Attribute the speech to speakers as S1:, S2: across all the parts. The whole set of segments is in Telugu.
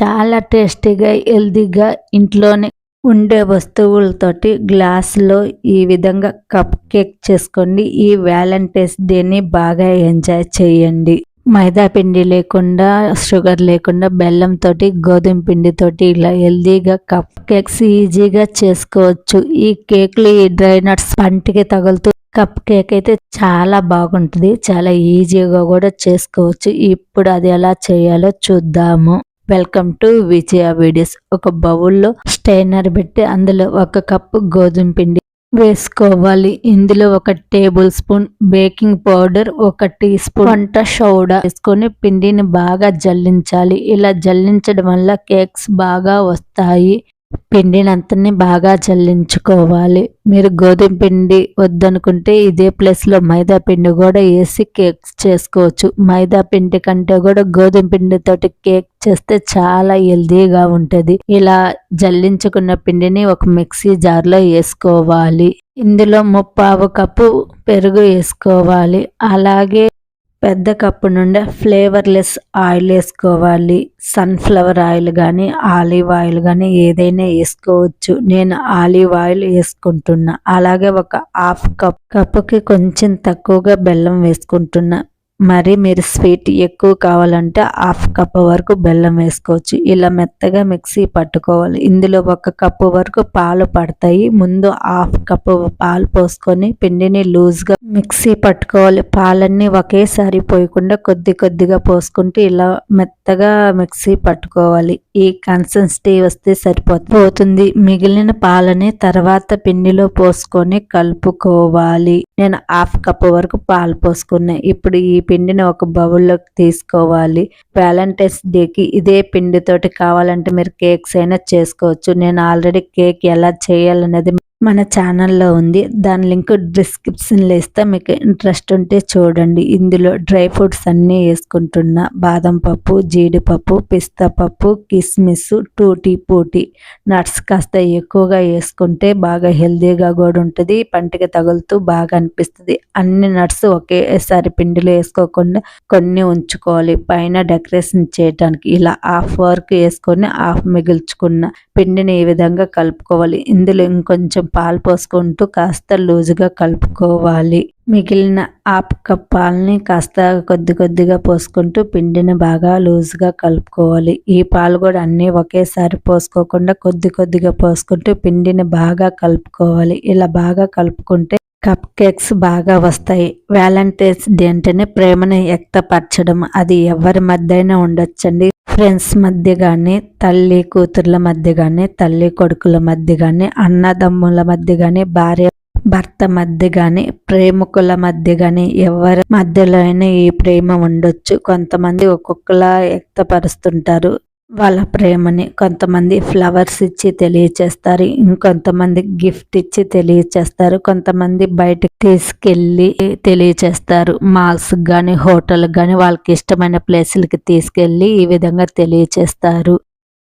S1: చాలా టేస్టీగా హెల్దీగా ఇంట్లోనే ఉండే వస్తువులతోటి గ్లాసులో ఈ విధంగా కప్ కేక్ చేసుకోండి. ఈ వ్యాలంటైన్స్ డేని బాగా ఎంజాయ్ చేయండి. మైదా పిండి లేకుండా షుగర్ లేకుండా బెల్లం తోటి గోధుమ పిండితోటి ఇలా హెల్దీగా కప్ కేక్స్ ఈజీగా చేసుకోవచ్చు. ఈ కేక్లు ఈ డ్రై నట్స్ పంటికి తగులుతూ కప్ కేక్ అయితే చాలా బాగుంటుంది. చాలా ఈజీగా కూడా చేసుకోవచ్చు. ఇప్పుడు అది ఎలా చేయాలో చూద్దాము. వెల్కమ్ టు విజయ వీడియోస్ ఒక బౌల్లో స్టైనర్ పెట్టి అందులో ఒక కప్పు గోధుమ పిండి వేసుకోవాలి. ఇందులో ఒక టేబుల్ స్పూన్ బేకింగ్ పౌడర్ ఒక టీ స్పూన్ వంట సోడా వేసుకొని పిండిని బాగా జల్లించాలి. ఇలా జల్లించడం వల్ల కేక్స్ బాగా వస్తాయి. పిండినంతని బాగా చల్లించుకోవాలి మీరు గోధుమ పిండి వద్దనుకుంటే ఇదే ప్లేస్లో మైదా పిండి కూడా వేసి కేక్స్ చేసుకోవచ్చు. మైదా పిండి కంటే కూడా గోధుమ పిండితోటి కేక్ చేస్తే చాలా హెల్దీగా ఉంటుంది. ఇలా జల్లించుకున్న పిండిని ఒక మిక్సీ జార్లో వేసుకోవాలి. ఇందులో ముప్పావు కప్పు పెరుగు వేసుకోవాలి. అలాగే పెద్ద కప్పు నుండి ఫ్లేవర్లెస్ ఆయిల్ వేసుకోవాలి. సన్ఫ్లవర్ ఆయిల్ కానీ ఆలివ్ ఆయిల్ కానీ ఏదైనా వేసుకోవచ్చు. నేను ఆలివ్ ఆయిల్ వేసుకుంటున్నా. అలాగే ఒక హాఫ్ కప్ కప్పుకి కొంచెం తక్కువగా బెల్లం వేసుకుంటున్నా. మరి మీరు స్వీట్ ఎక్కువ కావాలంటే హాఫ్ కప్ వరకు బెల్లం వేసుకోవచ్చు. ఇలా మెత్తగా మిక్సీ పట్టుకోవాలి. ఇందులో ఒక కప్పు వరకు పాలు పడతాయి. ముందు హాఫ్ కప్పు పాలు పోసుకొని పిండిని లూజ్గా మిక్సీ పట్టుకోవాలి. పాలన్నీ ఒకేసారి పోయకుండా కొద్ది కొద్దిగా పోసుకుంటే ఇలా మెత్తగా మిక్సీ పట్టుకోవాలి. ఈ కన్సిస్టెన్సీ వస్తే సరిపోతుంది. మిగిలిన పాలని తర్వాత పిండిలో పోసుకొని కలుపుకోవాలి. నేను హాఫ్ కప్ వరకు పాలు పోసుకున్నాను ఇప్పుడు ఈ పిండిని ఒక బౌల్లోకి తీసుకోవాలి. వ్యాలంటైన్స్ డేకి ఇదే పిండితోటి కావాలంటే మీరు కేక్స్ అయినా చేసుకోవచ్చు. నేను ఆల్రెడీ కేక్ ఎలా చేయాలనేది మన ఛానల్లో ఉంది. దాని లింక్ డిస్క్రిప్షన్లో ఇస్తే. మీకు ఇంట్రెస్ట్ ఉంటే చూడండి. ఇందులో డ్రై ఫ్రూట్స్ అన్నీ వేసుకుంటున్నా. బాదం పప్పు జీడిపప్పు పిస్తా పప్పు కిస్మిస్ టూటీ పూటీ. నట్స్ కాస్త ఎక్కువగా వేసుకుంటే బాగా హెల్తీగా కూడా ఉంటుంది. పంటికి తగులుతూ బాగా అనిపిస్తుంది. అన్ని నట్స్ ఒకేసారి పిండిలో వేసుకోకుండా కొన్ని ఉంచుకోవాలి. పైన డెకరేషన్ చేయడానికి ఇలా హాఫ్ వర్క్ వేసుకొని హాఫ్ మిగుల్చుకున్న పిండిని ఈ విధంగా కలుపుకోవాలి. ఇందులో ఇంకొంచెం పాలు పోసుకుంటూ కాస్త లూజుగా కలుపుకోవాలి. మిగిలిన ఆప్ కప్ పాలని కాస్త కొద్ది కొద్దిగా పోసుకుంటూ పిండిని బాగా లూజ్గా కలుపుకోవాలి. ఈ పాలు కూడా అన్నీ ఒకేసారి పోసుకోకుండా కొద్ది కొద్దిగా పోసుకుంటూ పిండిని బాగా కలుపుకోవాలి. ఇలా బాగా కలుపుకుంటే కప్ కేక్స్ బాగా వస్తాయి. వ్యాలంటైన్స్ డే అంటేనే ప్రేమను వ్యక్తపరచడం. అది ఎవరి మధ్య అయినా ఉండొచ్చండి. ఫ్రెండ్స్ మధ్య కానీ తల్లి కూతుర్ల మధ్య కానీ తల్లి కొడుకుల మధ్య కానీ అన్నదమ్ముల మధ్య కానీ భార్య భర్త మధ్య కానీ ప్రేమికుల మధ్య కానీ ఎవరి మధ్యలో అయినా ఈ ప్రేమ ఉండొచ్చు. కొంతమంది ఒక్కొక్కలా వ్యక్తపరుస్తుంటారు. వాళ్ళ ప్రేమని కొంతమంది ఫ్లవర్స్ ఇచ్చి తెలియచేస్తారు ఇంకొంతమంది గిఫ్ట్ ఇచ్చి తెలియచేస్తారు కొంతమంది బయటకు తీసుకెళ్ళి తెలియచేస్తారు. మాల్స్ కానీ హోటల్ కానీ వాళ్ళకి ఇష్టమైన ప్లేసులకి తీసుకెళ్ళి ఈ విధంగా తెలియచేస్తారు.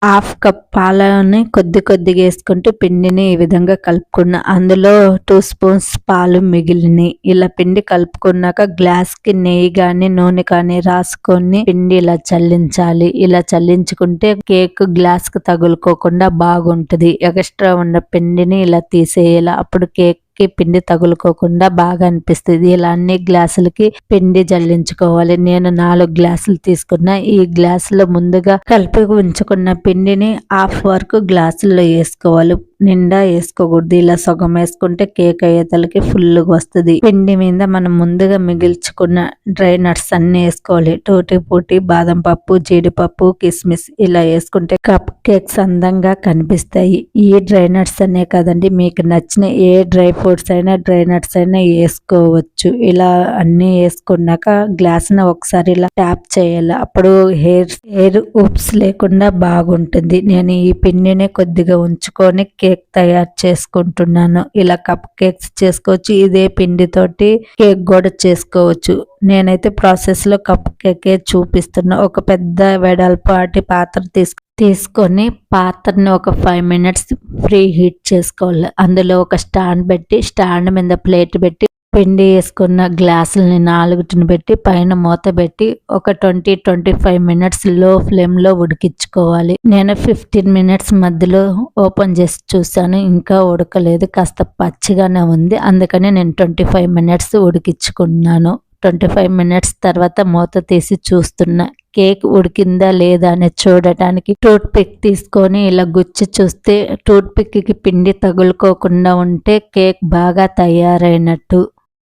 S1: హాఫ్ కప్ పాలని కొద్ది కొద్దిగా వేసుకుంటూ పిండిని ఈ విధంగా కలుపుకున్న. అందులో టూ స్పూన్స్ పాలు మిగిలినాయి. ఇలా పిండి కలుపుకున్నాక గ్లాస్కి నెయ్యి కానీ నూనె కానీ రాసుకొని పిండి ఇలా చల్లించాలి. ఇలా చల్లించుకుంటే కేక్ గ్లాస్కి తగులుకోకుండా బాగుంటుంది. ఎక్స్ట్రా ఉన్న పిండిని ఇలా తీసేయాలి. అప్పుడు కేక్ కి పిండి తగులుకోకుండా బాగా అనిపిస్తుంది. ఇలా అన్ని గ్లాసులకి పిండి జల్లించుకోవాలి. నేను నాలుగు గ్లాసులు తీసుకున్నా. ఈ గ్లాసులో ముందుగా కలిపి ఉంచుకున్న పిండిని హాఫ్ వరకు గ్లాసుల్లో వేసుకోవాలి. నిండా వేసుకోకూడదు. ఇలా సగం వేసుకుంటే కేక్ అయ్యేతలకి ఫుల్గా వస్తుంది. పిండి మీద మనం ముందుగా మిగిల్చుకున్న డ్రై నట్స్ అన్ని వేసుకోవాలి. టూటీ పూటి బాదం పప్పు జీడిపప్పు కిస్మిస్ ఇలా వేసుకుంటే కప్ కేక్స్ అందంగా కనిపిస్తాయి. ఈ డ్రై నట్స్ అనే కదండి మీకు నచ్చిన ఏ డ్రై ఫ్రూట్స్ అయినా డ్రై నట్స్ అయినా వేసుకోవచ్చు. ఇలా అన్ని వేసుకున్నాక గ్లాస్ ఒకసారి ఇలా ట్యాప్ చేయాలి. అప్పుడు హెయిర్ హెయిర్ ఉప్స్ లేకుండా బాగుంటుంది. నేను ఈ పిండిని కొద్దిగా ఉంచుకొని కేక్ తయారు చేసుకుంటున్నాను. ఇలా కప్ కేక్స్ చేసుకోవచ్చు ఇదే పిండితోటి కేక్ కూడా చేసుకోవచ్చు. నేనైతే ప్రాసెస్లో కప్ కేకే చూపిస్తున్నా. ఒక పెద్ద వెడల్పాటి పాత్ర తీసుకు తీసుకొని పాత్రని ఒక ఫైవ్ మినిట్స్ ఫ్రీ హీట్ చేసుకోవాలి. అందులో ఒక స్టాండ్ పెట్టి స్టాండ్ మీద ప్లేట్ పెట్టి పిండి వేసుకున్న గ్లాసులని నాలుగుటిని పెట్టి పైన మూత పెట్టి ఒక ట్వంటీ ట్వంటీ ఫైవ్ మినిట్స్లో ఫ్లేమ్లో ఉడికించుకోవాలి. నేను ఫిఫ్టీన్ మినిట్స్ మధ్యలో ఓపెన్ చేసి చూశాను ఇంకా ఉడకలేదు కాస్త పచ్చిగానే ఉంది. అందుకని నేను ట్వంటీ ఫైవ్ మినిట్స్ ఉడికించుకున్నాను. ట్వంటీ ఫైవ్ మినిట్స్ తర్వాత మూత తీసి చూస్తున్నా కేక్ ఉడికిందా లేదా అని చూడటానికి టూత్ పిక్ తీసుకొని ఇలా గుచ్చి చూస్తే టూత్ పిక్కి పిండి తగులుకోకుండా ఉంటే కేక్ బాగా తయారైనట్టు.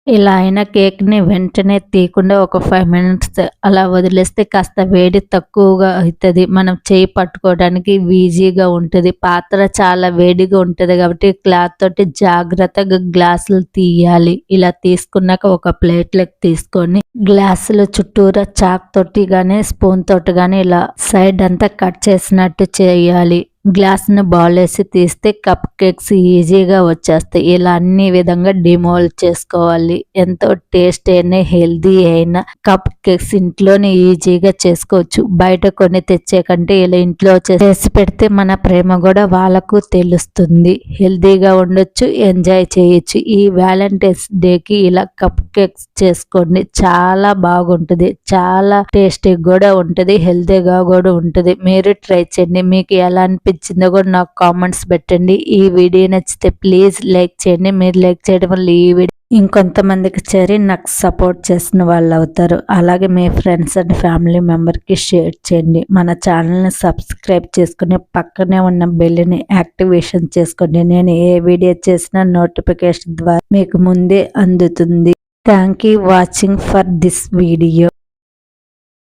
S1: ఇలా అయిన కేక్ని వెంటనే తీయకుండా ఒక ఫైవ్ మినిట్స్ అలా వదిలేస్తే కాస్త వేడి తక్కువగా అవుతుంది. మనం చేయి పట్టుకోవడానికి ఈజీగా ఉంటుంది. పాత్ర చాలా వేడిగా ఉంటుంది కాబట్టి క్లాత్ తోటి జాగ్రత్తగా గ్లాసులు తీయాలి. ఇలా తీసుకున్నాక ఒక ప్లేట్లకు తీసుకొని గ్లాసులు చుట్టూరా చాక్ తోటి కానీ స్పూన్ తోటి కానీ ఇలా సైడ్ అంతా కట్ చేసినట్టు చేయాలి. గ్లాస్ను బాల్ వేసి తీస్తే కప్ కేక్స్ ఈజీగా వచ్చేస్తాయి. ఇలా అన్ని విధంగా డిమోల్డ్ చేసుకోవాలి. ఎంతో టేస్ట్ అయినా హెల్దీ అయినా కప్ కేక్స్ ఇంట్లోనే ఈజీగా చేసుకోవచ్చు. బయట కొన్ని తెచ్చే కంటే ఇలా ఇంట్లో చేసి పెడితే మన ప్రేమ కూడా వాళ్ళకు తెలుస్తుంది. హెల్దీగా ఉండొచ్చు ఎంజాయ్ చేయొచ్చు. ఈ వ్యాలంటైన్స్ డేకి ఇలా కప్ కేక్స్ చేసుకోండి. చాలా బాగుంటుంది. చాలా టేస్టీ కూడా ఉంటుంది. హెల్దీగా కూడా ఉంటుంది. మీరు ట్రై చేయండి. మీకు ఎలా అనిపించిందో కూడా నాకు కామెంట్స్ పెట్టండి. ఈ వీడియో నచ్చితే ప్లీజ్ లైక్ చేయండి. మీరు లైక్ చేయడం వల్ల ఈ వీడియో ఇంకొంతమందికి చేరి నాకు సపోర్ట్ చేసిన వాళ్ళు అవుతారు. అలాగే మీ ఫ్రెండ్స్ అండ్ ఫ్యామిలీ మెంబర్కి షేర్ చేయండి. మన ఛానల్ని సబ్స్క్రైబ్ చేసుకుని పక్కనే ఉన్న బెల్ని యాక్టివేషన్ చేసుకోండి నేను ఏ వీడియో చేసినా నోటిఫికేషన్ ద్వారా మీకు ముందే అందుతుంది. Thank you watching for this video